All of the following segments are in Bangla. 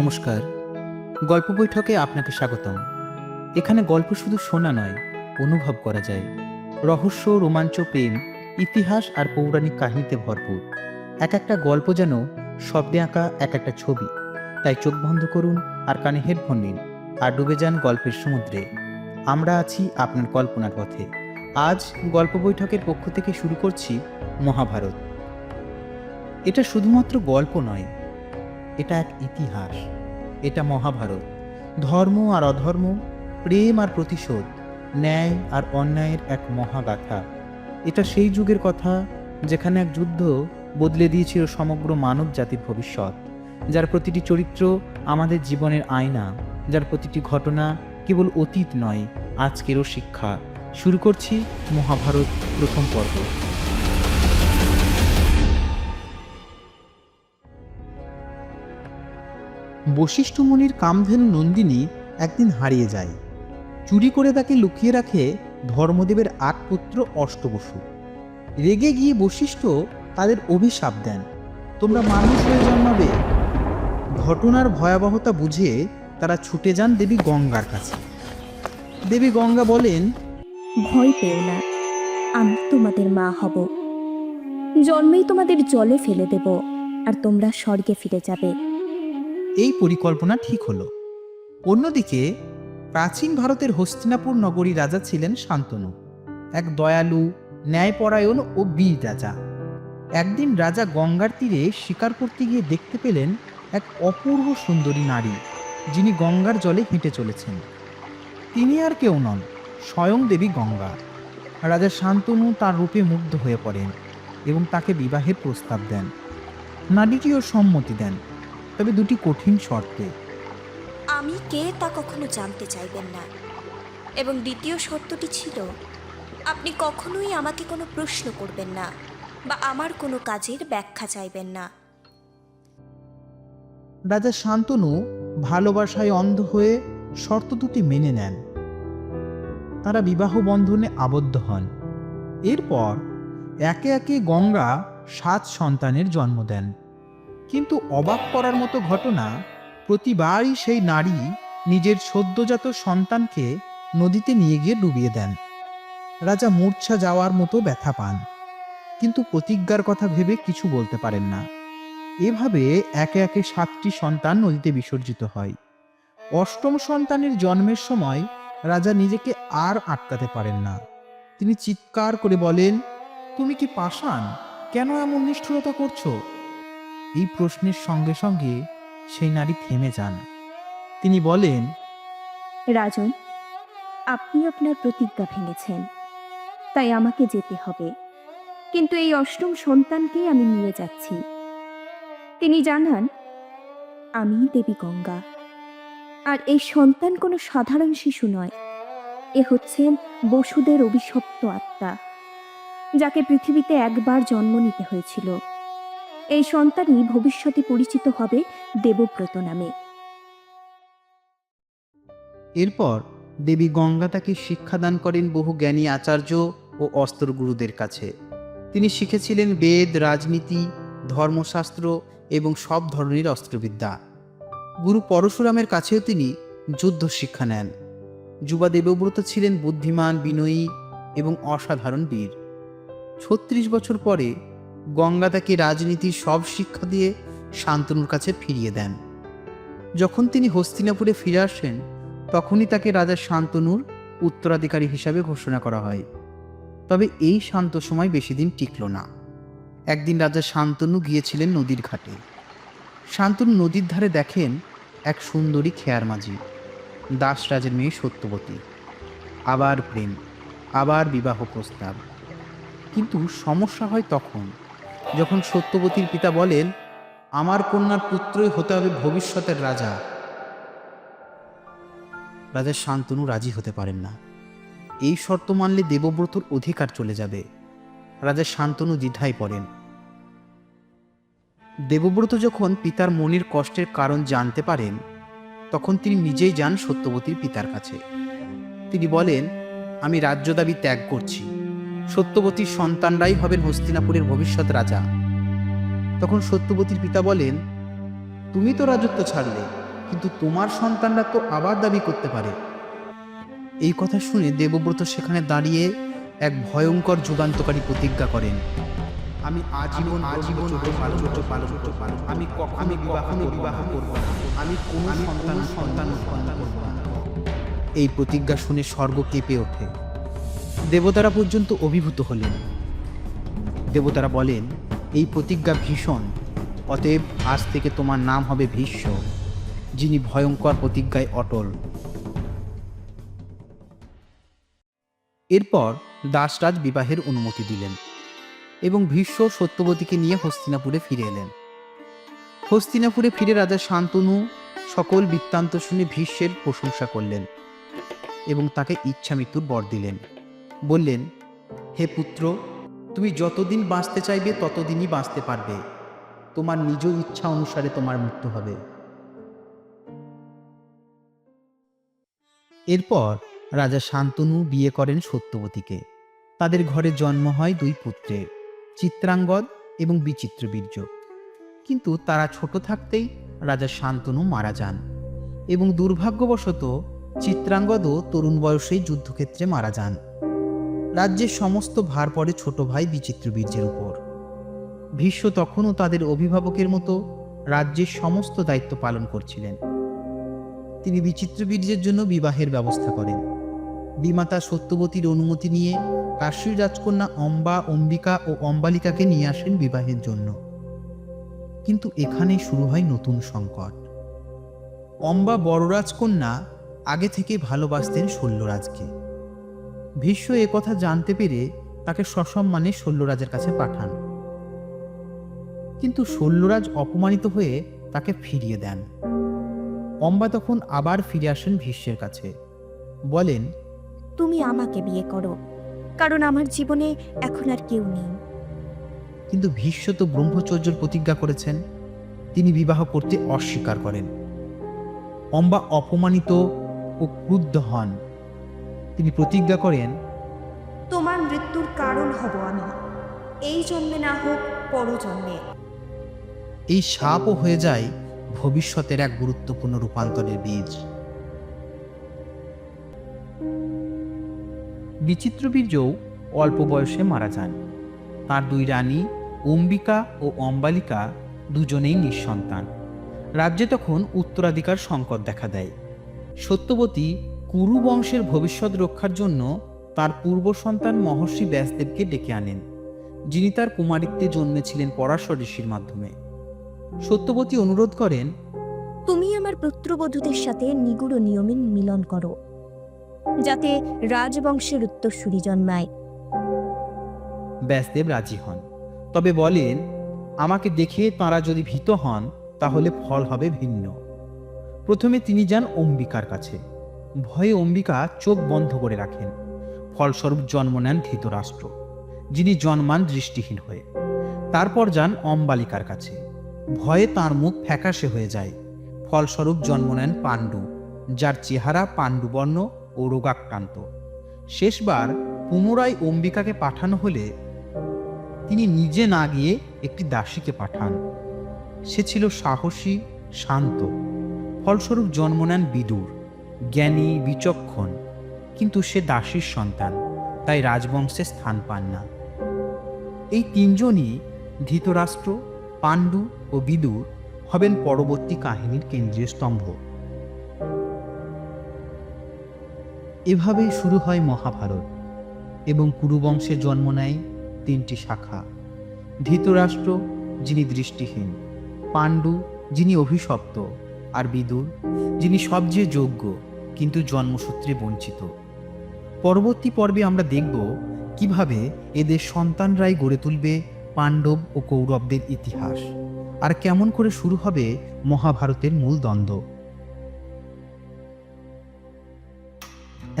নমস্কার। গল্প বৈঠকে আপনাকে স্বাগতম। এখানে গল্প শুধু শোনা নয়, অনুভব করা যায়। রহস্য, রোমাঞ্চ, প্রেম, ইতিহাস আর পৌরাণিক কাহিনীতে ভরপুর। এক একটা গল্প যেন শব্দে আঁকা এক একটা ছবি। তাই চোখ বন্ধ করুন আর কানে হেডফোন নিন আর ডুবে যান গল্পের সমুদ্রে। আমরা আছি আপনার কল্পনার পথে। আজ গল্প বৈঠকের পক্ষ থেকে শুরু করছি মহাভারত। এটা শুধুমাত্র গল্প নয় এটা এক ইতিহাস, এটা মহাভারত। ধর্ম আর অধর্ম, প্রেম আর প্রতিশোধ, ন্যায় আর অন্যায়ের এক মহাগাথা। এটা সেই যুগের কথা যেখানে এক যুদ্ধ বদলে দিয়েছিল সমগ্র মানব জাতির ভবিষ্যৎ, যার প্রতিটি চরিত্র আমাদের জীবনের আয়না, যার প্রতিটি ঘটনা কেবল অতীত নয়, আজকেরও শিক্ষা। শুরু করছি মহাভারত প্রথম পর্ব। বশিষ্ঠ মুনির কামধেনু নন্দিনী একদিন হারিয়ে যায়। চুরি করে তাকে লুকিয়ে রাখে ধর্মদেবের আট পুত্র অষ্টবসু। রেগে গিয়ে বশিষ্ঠ তাদের অভিশাপ দেন। তোমরা মানুষ হয়ে জন্মাবে। ঘটনার ভয়াবহতা বুঝে তারা ছুটে যান দেবী গঙ্গার কাছে। দেবী গঙ্গা বলেন, ভয় পেও না, আমি তোমাদের মা হব। জন্মেই তোমাদের জলে ফেলে দেব, আর তোমরা স্বর্গে ফিরে যাবে। এই পরিকল্পনা ঠিক হলো। অন্যদিকে, প্রাচীন ভারতের হস্তিনাপুর নগরী রাজা ছিলেন শান্তনু, এক দয়ালু, ন্যায়পরায়ণ ও বীর রাজা। একদিন রাজা গঙ্গার তীরে শিকার করতে গিয়ে দেখতে পেলেন এক অপূর্ব সুন্দরী নারী, যিনি গঙ্গার জলে হেঁটে চলেছেন। তিনি আর কেউ নন, স্বয়ং দেবী গঙ্গা। রাজা শান্তনু তার রূপে মুগ্ধ হয়ে পড়েন এবং তাকে বিবাহের প্রস্তাব দেন। নারীটিও সম্মতি দেন। তবে দুটি কঠিন শর্তে। আমি কে তা কখনো জানতে চাইবেন না। এবং দ্বিতীয় শর্তটি ছিল আপনি কখনোই আমাকে কোনো প্রশ্ন করবেন না বা আমার কোনো কাজের ব্যাখ্যা চাইবেন না। রাজা শান্তনু ভালোবাসায় অন্ধ হয়ে শর্ত দুটি মেনে নেন। তারা বিবাহ বন্ধনে আবদ্ধ হন। এরপর একে একে গঙ্গা সাত সন্তানের জন্ম দেন। কিন্তু অবাক করার মতো ঘটনা, প্রতিবারই সেই নারী নিজের সদ্যজাত সন্তানকে নদীতে নিয়ে গিয়ে ডুবিয়ে দেন। রাজা মূর্ছা যাওয়ার মতো ব্যথা পান, কিন্তু প্রতিজ্ঞার কথা ভেবে কিছু বলতে পারেন না। এভাবে একে একে সাতটি সন্তান নদীতে বিসর্জিত হয়। অষ্টম সন্তানের জন্মের সময় রাজা নিজেকে আর আটকাতে পারেন না। তিনি চিৎকার করে বলেন, তুমি কি পাষাণ? কেন এমন নিষ্ঠুরতা করছ? এই প্রশ্নের সঙ্গে সঙ্গে সেই নারী থেমে যান। তিনি বলেন, রাজন, আপনি আপনার প্রতিজ্ঞা ভেঙেছেন। তাই আমাকে যেতে হবে। কিন্তু এই অষ্টম সন্তানকেই আমি নিয়ে যাচ্ছি। তিনি জানান, আমি দেবী গঙ্গা। আর এই সন্তান কোনো সাধারণ শিশু নয়। এ হচ্ছেন বসুদের অভিশপ্ত আত্মা, যাকে পৃথিবীতে একবার জন্ম নিতে হয়েছিল। এই সন্তানই ভবিষ্যতে পরিচিত হবে দেবব্রত নামে। এরপর দেবী গঙ্গা তাকে শিক্ষাদান করেন বহু জ্ঞানী আচার্য ও অস্ত্রগুরুদের কাছে। তিনি শিখেছিলেন বেদ, রাজনীতি, ধর্মশাস্ত্র এবং সব ধরনের অস্ত্রবিদ্যা। গুরু পরশুরামের কাছেও তিনি যুদ্ধ শিক্ষা নেন। যুবা দেবব্রত ছিলেন বুদ্ধিমান, বিনয়ী এবং অসাধারণ বীর। ছত্রিশ বছর পরে গঙ্গা তাকে রাজনীতির সব শিক্ষা দিয়ে শান্তনুর কাছে ফিরিয়ে দেন। যখন তিনি হস্তিনাপুরে ফিরে আসেন, তখনই তাকে রাজা শান্তনুর উত্তরাধিকারী হিসাবে ঘোষণা করা হয়। তবে এই শান্ত সময় বেশি দিন টিকল না। একদিন রাজা শান্তনু গিয়েছিলেন নদীর ঘাটে। শান্তনু নদীর ধারে দেখেন এক সুন্দরী খেয়ার মাঝি, দাসরাজের মেয়ে সত্যবতী। আবার প্রেম, আবার বিবাহ প্রস্তাব। কিন্তু সমস্যা হয় তখন যখন সত্যবতীর পিতা বলেন, আমার কন্যার পুত্রই হতে হবে ভবিষ্যতের রাজা। রাজা শান্তনু রাজি হতে পারেন না। এই শর্ত মানলে দেবব্রতর অধিকার চলে যাবে। রাজা শান্তনু দ্বিধায় পড়েন। দেবব্রত যখন পিতার মনির কষ্টের কারণ জানতে পারেন, তখন তিনি নিজেই যান সত্যবতীর পিতার কাছে। তিনি বলেন, আমি রাজ্য দাবি ত্যাগ করছি। সত্যবতীর সন্তানরাই হবেন হস্তিনাপুরের ভবিষ্যৎ রাজা। তখন সত্যবতীর পিতা বলেন তুমি তো রাজত্ব ছাড়লে কিন্তু তোমার সন্তানরা তো আবার দাবি করতে পারে। এই কথা শুনে দেবব্রত সেখানে দাঁড়িয়ে এক ভয়ঙ্কর যুগান্তকারী প্রতিজ্ঞা করেন। আমি আজীবন আজীবন পালন পালন পালন আমি আমি কখনো বিবাহ করব না। আমি কোনো সন্তান সন্তান উৎপন্ন করব না। এই প্রতিজ্ঞা শুনে স্বর্গ কেঁপে ওঠে। দেবতারা পর্যন্ত অভিভূত হলেন। দেবতারা বলেন, এই প্রতিজ্ঞা ভীষণ, অতএব আজ থেকে তোমার নাম হবে ভীষ্ম, যিনি ভয়ঙ্কর প্রতিজ্ঞায় অটল। এরপর দাসরাজ বিবাহের অনুমতি দিলেন এবং ভীষ্ম সত্যবতীকে নিয়ে হস্তিনাপুরে ফিরে এলেন। হস্তিনাপুরে ফিরে রাজা শান্তনু সকল বৃত্তান্ত শুনে ভীষ্মের প্রশংসা করলেন এবং তাকে ইচ্ছা মৃত্যুর বর দিলেন। বললেন, হে পুত্র, তুমি যতদিন বাঁচতে চাইবে ততদিনই বাঁচতে পারবে। তোমার নিজ ইচ্ছা অনুসারে তোমার মৃত্যু হবে। এরপর রাজা শান্তনু বিয়ে করেন সত্যবতীকে। তাদের ঘরে জন্ম হয় দুই পুত্রের চিত্রাঙ্গদ এবং বিচিত্রবীর্য কিন্তু তারা ছোট থাকতেই রাজা শান্তনু মারা যান এবং দুর্ভাগ্যবশত চিত্রাঙ্গদও তরুণ বয়সেই যুদ্ধক্ষেত্রে মারা যান। রাজ্যের সমস্ত ভার পড়ে ছোট ভাই বিচিত্রবীর্যের উপর। ভীষ্ম তখনও তাদের অভিভাবকের মতো রাজ্যের সমস্ত দায়িত্ব পালন করছিলেন। তিনি বিচিত্রবীর্যের জন্য বিবাহের ব্যবস্থা করেন। বিমাতা সত্যবতীর অনুমতি নিয়ে কাশীর রাজকন্যা অম্বা, অম্বিকা ও অম্বালিকাকে নিয়ে আসেন বিবাহের জন্য। কিন্তু এখানেই শুরু হয় নতুন সংকট। অম্বা বড় রাজকন্যা আগে থেকে ভালোবাসতেন শল্যরাজকে ভীষ্ম এ কথা জানতে পেরে তাকে সসম্মানে শল্যরাজের কাছে পাঠান। কিন্তু শল্যরাজ অপমানিত হয়ে তাকে ফিরিয়ে দেন। অম্বা তখন আবার ফিরে আসেন ভীষ্মের কাছে। বলেন তুমি আমাকে বিয়ে করো কারণ আমার জীবনে এখন আর কেউ নেই। কিন্তু ভীষ্ম তো ব্রহ্মচর্যের প্রতিজ্ঞা করেছেন। তিনি বিবাহ করতে অস্বীকার করেন। অম্বা অপমানিত ও ক্রুদ্ধ হন। তিনি প্রতিজ্ঞা করেন তোমার মৃত্যুর কারণ হব আমি। এই জন্মে না হোক পরজন্মে এই সাপও হয়ে যায় ভবিষ্যতের এক গুরুত্বপূর্ণ রূপান্তরের বীজ। বিচিত্রবীর্যও অল্প বয়সে মারা যান। তার দুই রানী অম্বিকা ও অম্বালিকা দুজনেই নিঃসন্তান। রাজ্যে তখন উত্তরাধিকার সংকট দেখা দেয়। সত্যবতী কুরু বংশের ভবিষ্যৎ রক্ষার জন্য তার পূর্ব সন্তান মহর্ষি ব্যাসদেবকে ডেকে আনেন যিনি তার কুমারিত্বে জন্মেছিলেন পরাশর ঋষির মাধ্যমে। সত্যবতী অনুরোধ করেন তুমি আমার পুত্রবধূদের সাথে নিগুড় নিয়মে মিলন করো যাতে রাজবংশের উত্তরসূরি জন্মায়। ব্যাসদেব রাজি হন। তবে বলেন আমাকে দেখে তাঁরা যদি ভীত হন তাহলে ফল হবে ভিন্ন। প্রথমে তিনি যান অম্বিকার কাছে। ভয়ে অম্বিকা চোখ বন্ধ করে রাখেন। ফলস্বরূপ জন্ম নেন ধৃতরাষ্ট্র, যিনি জন্মান দৃষ্টিহীন হয়ে। তারপর যান অম্বালিকার কাছে। ভয়ে তার মুখ ফ্যাকাশে হয়ে যায়। ফলস্বরূপ জন্ম নেন পাণ্ডু, যার চেহারা পাণ্ডুবর্ণ ও রোগাক্রান্ত। শেষবার পুনরায় অম্বিকাকে পাঠানো হলে তিনি নিজে না গিয়ে একটি দাসীকে পাঠান। সে ছিল সাহসী, শান্ত। ফলস্বরূপ জন্ম নেন বিদুর। জ্ঞানী বিচক্ষণ, কিন্তু সে দাসীর সন্তান, তাই রাজবংশে স্থান পান না। এই তিনজনই ধৃতরাষ্ট্র, পাণ্ডু ও বিদুর হবেন পরবর্তী কাহিনীর কেন্দ্রীয় স্তম্ভ। এভাবেই শুরু হয় মহাভারত, এবং কুরুবংশের জন্ম নেয় তিনটি শাখা। ধৃতরাষ্ট্র, যিনি দৃষ্টিহীন, পাণ্ডু, যিনি অভিশপ্ত, আর বিদুর, যিনি সবচেয়ে যোগ্য। কিন্তু জন্মসূত্রে বঞ্চিত। পরবর্তী পর্বে আমরা দেখব কীভাবে এদের সন্তানরাই গড়ে তুলবে পাণ্ডব ও কৌরবদের ইতিহাস, আর কেমন করে শুরু হবে মহাভারতের মূল দ্বন্দ্ব।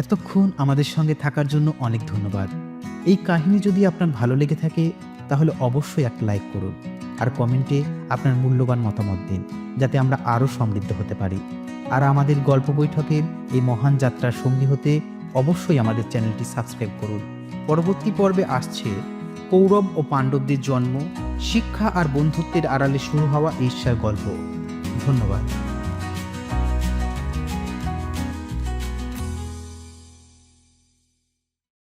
এতক্ষণ আমাদের সঙ্গে থাকার জন্য অনেক ধন্যবাদ। এই কাহিনী যদি আপনার ভালো লেগে থাকে, তাহলে অবশ্যই একটা লাইক করুন, আর কমেন্টে আপনার মূল্যবান মতামত দিন, যাতে আমরা আরও সমৃদ্ধ হতে পারি। আর আমাদের গল্প বৈঠকের এই মহান যাত্রার সঙ্গী হতে অবশ্যই আমাদের চ্যানেলটি সাবস্ক্রাইব করুন। পরবর্তী পর্বে আসছে কৌরব ও পাণ্ডবদের জন্ম, শিক্ষা আর বন্ধুত্বের আড়ালে শুরু হওয়া ঈর্ষার গল্প। ধন্যবাদ।